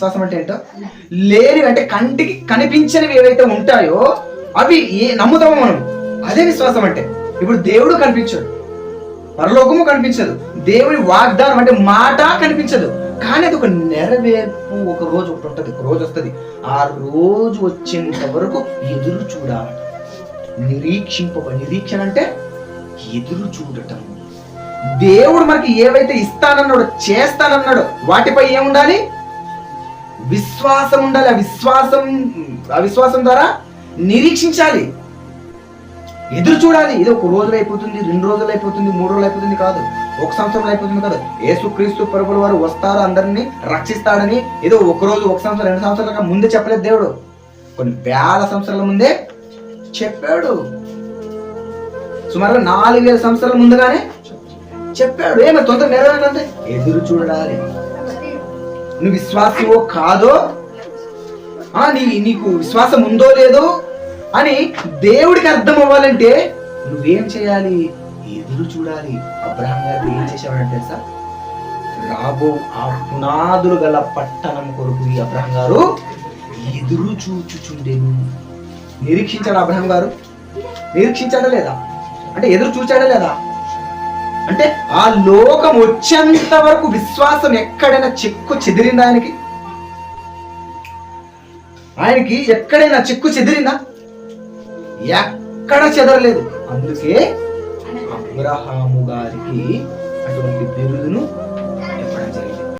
విశ్వాసం అంటే ఏంటో? లేనివి అంటే కంటికి కనిపించనివి ఏవైతే ఉంటాయో అవి ఏ నమ్ముతామో మనం. అదే విశ్వాసం అంటే. ఇప్పుడు దేవుడు కనిపించాడు. పరలోకము కనిపించదు. దేవుడి వాగ్దానం అంటే మాట కనిపించదు. కానీ అది ఒక నెరవేర్పు ఒక రోజు ఒకటి ఉంటుంది. ఒక రోజు వస్తుంది. ఆ రోజు వచ్చేంత వరకు ఎదురు చూడాలట. నిరీక్షింప నిరీక్షణ అంటే ఎదురు చూడటం. దేవుడు మనకి ఏవైతే ఇస్తానన్నాడో చేస్తానన్నాడో వాటిపై ఏముండాలి? విశ్వాసం ఉండాలి ఆ విశ్వాసం ఆ విశ్వాసం ద్వారా నిరీక్షించాలి. ఎదురు చూడాలి. ఇది ఒక రోజులు అయిపోతుంది రెండు రోజులు అయిపోతుంది మూడు రోజులు అయిపోతుంది కాదు. ఒక సంవత్సరం అయిపోతుంది కాదు. యేసుక్రీస్తు పరుగుల వారు వస్తారు అందరినీ రక్షిస్తాడని ఏదో ఒక రోజు ఒక సంవత్సరం రెండు సంవత్సరాల ముందే చెప్పలేదు దేవుడు. కొన్ని వేల సంవత్సరాల ముందే చెప్పాడు. సుమారుగా నాలుగు వేల సంవత్సరాల ముందుగానే చెప్పాడు. ఏమైనా తొందర నెరవేరంటే ఎదురు చూడాలి. నువ్వు విశ్వాసమో కాదో? ఆ నీ నీకు విశ్వాసం ఉందో లేదో అని దేవుడికి అర్థం అవ్వాలంటే నువ్వేం చేయాలి? ఎదురు చూడాలి. అబ్రహం గారు ఏం చేసేవాడంటే తెలుసా? రాబో ఆ పునాదులు గల పట్టణం కొరకు ఈ అబ్రహం గారు ఎదురు చూచుచుండెను. నిరీక్షించాడు అబ్రహం గారు? నిరీక్షించాడా లేదా? అంటే ఎదురు చూచాడా లేదా? అంటే ఆ లోకం వచ్చేంత వరకు విశ్వాసం ఎక్కడైనా చిక్కు చెదిరిందా ఆయనకి? ఆయనకి ఎక్కడైనా చిక్కు చెదిరిందా? ఎక్కడ చెదరలేదు. అందుకే అబ్రహాము గారికి అటువంటి బిరుదును